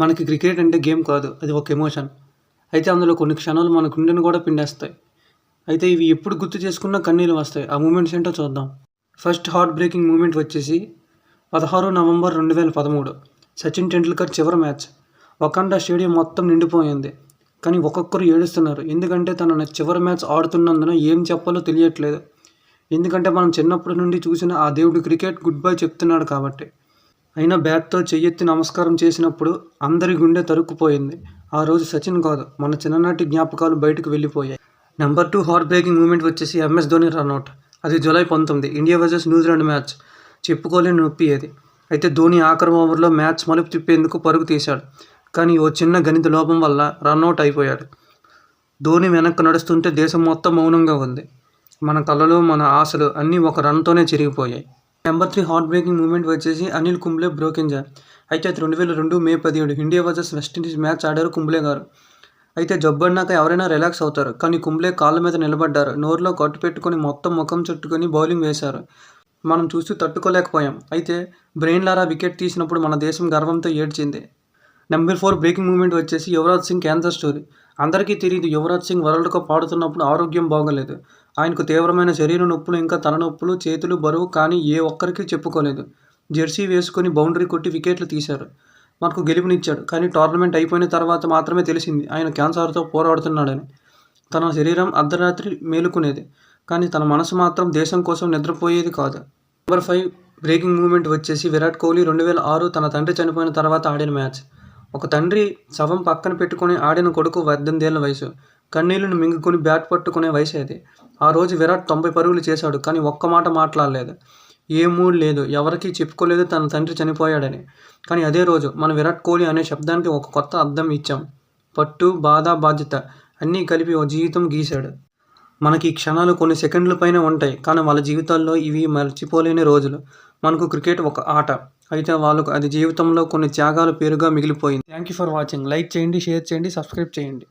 మనకి క్రికెట్ అంటే గేమ్ కాదు అది ఒక ఎమోషన్. అయితే అందులో కొన్ని క్షణాలు మన గుండెను కూడా పిండేస్తాయి. అయితే ఇవి ఎప్పుడు గుర్తు చేసుకున్నా కన్నీళ్ళు వస్తాయి. ఆ మూమెంట్స్ ఏంటో చూద్దాం. ఫస్ట్ హార్ట్ బ్రేకింగ్ మూమెంట్ వచ్చేసి పదహారు నవంబర్ రెండు వేల పదమూడు. సచిన్ టెండూల్కర్ చివరి మ్యాచ్. ఒకండ స్టేడియం మొత్తం నిండిపోయింది. కానీ ఒక్కొక్కరు ఏడుస్తున్నారు. ఎందుకంటే తన చివరి మ్యాచ్ ఆడుతున్నందున ఏం చెప్పాలో తెలియట్లేదు. ఎందుకంటే మనం చిన్నప్పటి నుండి చూసిన ఆ దేవుడు క్రికెట్ గుడ్ బై చెప్తున్నాడు కాబట్టి. అయినా బ్యాట్తో చెయ్యెత్తి నమస్కారం చేసినప్పుడు అందరి గుండె తరుక్కుపోయింది. ఆ రోజు సచిన్ కాదు మన చిన్ననాటి జ్ఞాపకాలు బయటకు వెళ్ళిపోయాయి. Number two heart breaking moment వచ్చేసి ఎంఎస్ ధోని రన్అట్ అది జూలై పంతొమ్మిది India versus New Zealand match. చెప్పుకోలేని నొప్పి అది. అయితే ధోని ఆఖరి ఓవర్లో మ్యాచ్ మలుపు తిప్పేందుకు పరుగు తీశాడు. కానీ ఓ చిన్న గణిత లోపం వల్ల రన్అట్ అయిపోయాడు. ధోని వెనక్కి నడుస్తుంటే దేశం మొత్తం మౌనంగా ఉంది. మన కళలు మన ఆశలు అన్నీ ఒక రన్తోనే చిరిగిపోయాయి. Number three heart breaking moment వచ్చేసి అనిల్ కుంబ్లే బ్రోకెన్ జార్ అయితే అది రెండు వేల రెండు మే పదిహేడు. ఇండియా వర్సెస్ వెస్టిండీస్ మ్యాచ్ ఆడారు కుంబ్లే గారు. అయితే జబ్బడినాక ఎవరైనా రిలాక్స్ అవుతారు కానీ కుంబ్లే కాళ్ళ మీద నిలబడ్డారు. నోరులో కట్టు పెట్టుకొని మొత్తం ముఖం చుట్టుకొని బౌలింగ్ వేశారు. మనం చూసి తట్టుకోలేకపోయాం. అయితే బ్రెయిన్ లారా వికెట్ తీసినప్పుడు మన దేశం గర్వంతో ఏడ్చింది. నెంబర్ ఫోర్ బ్రేకింగ్ మూమెంట్ వచ్చేసి యువరాజ్ సింగ్ క్యాన్సర్ స్టోరీ అందరికీ తెలియదు యువరాజ్ సింగ్ వరల్డ్ కప్ ఆడుతున్నప్పుడు ఆరోగ్యం బాగోలేదు. ఆయనకు తీవ్రమైన శరీర నొప్పులు ఇంకా తలనొప్పులు చేతులు బరువు కానీ ఏ ఒక్కరికి చెప్పుకోలేదు. జెర్సీ వేసుకొని బౌండరీ కొట్టి వికెట్లు తీశారు. మనకు గెలుపునిచ్చాడు. కానీ టోర్నమెంట్ అయిపోయిన తర్వాత మాత్రమే తెలిసింది ఆయన క్యాన్సర్తో పోరాడుతున్నాడని. తన శరీరం అర్ధరాత్రి మేలుకునేది. కానీ తన మనసు మాత్రం దేశం కోసం నిద్రపోయేది కాదు. నెంబర్ ఫైవ్ బ్రేకింగ్ మూమెంట్ వచ్చేసి విరాట్ కోహ్లీ రెండు వేల ఆరు తన తండ్రి చనిపోయిన తర్వాత ఆడిన మ్యాచ్. ఒక తండ్రి శవం పక్కన పెట్టుకొని ఆడిన కొడుకు పద్దెనిమిదేళ్ళ వయసు. కన్నీళ్ళను మింగుకొని బ్యాట్ పట్టుకునే వయసు అది. ఆ రోజు విరాట్ తొంభై పరుగులు చేశాడు కానీ ఒక్క మాట మాట్లాడలేదు. ఏ మూడ్ లేదు ఎవరికీ చెప్పుకోలేదు తన తండ్రి చనిపోయాడని. కానీ అదే రోజు మన విరాట్ కోహ్లీ అనే శబ్దానికి ఒక కొత్త అర్థం ఇచ్చాం. పట్టు బాధ బాధ్యత అన్నీ కలిపి ఓ జీవితం గీశాడు. మనకి ఈ క్షణాలు కొన్ని సెకండ్ల పైన ఉంటాయి కానీ వాళ్ళ జీవితాల్లో ఇవి మర్చిపోలేని రోజులు. మనకు క్రికెట్ ఒక ఆట అయితే వాళ్ళకు అది జీవితంలో కొన్ని త్యాగాలు పేరుగా మిగిలిపోయింది. Thank you for watching like చేయండి షేర్ చేయండి సబ్స్క్రైబ్ చేయండి.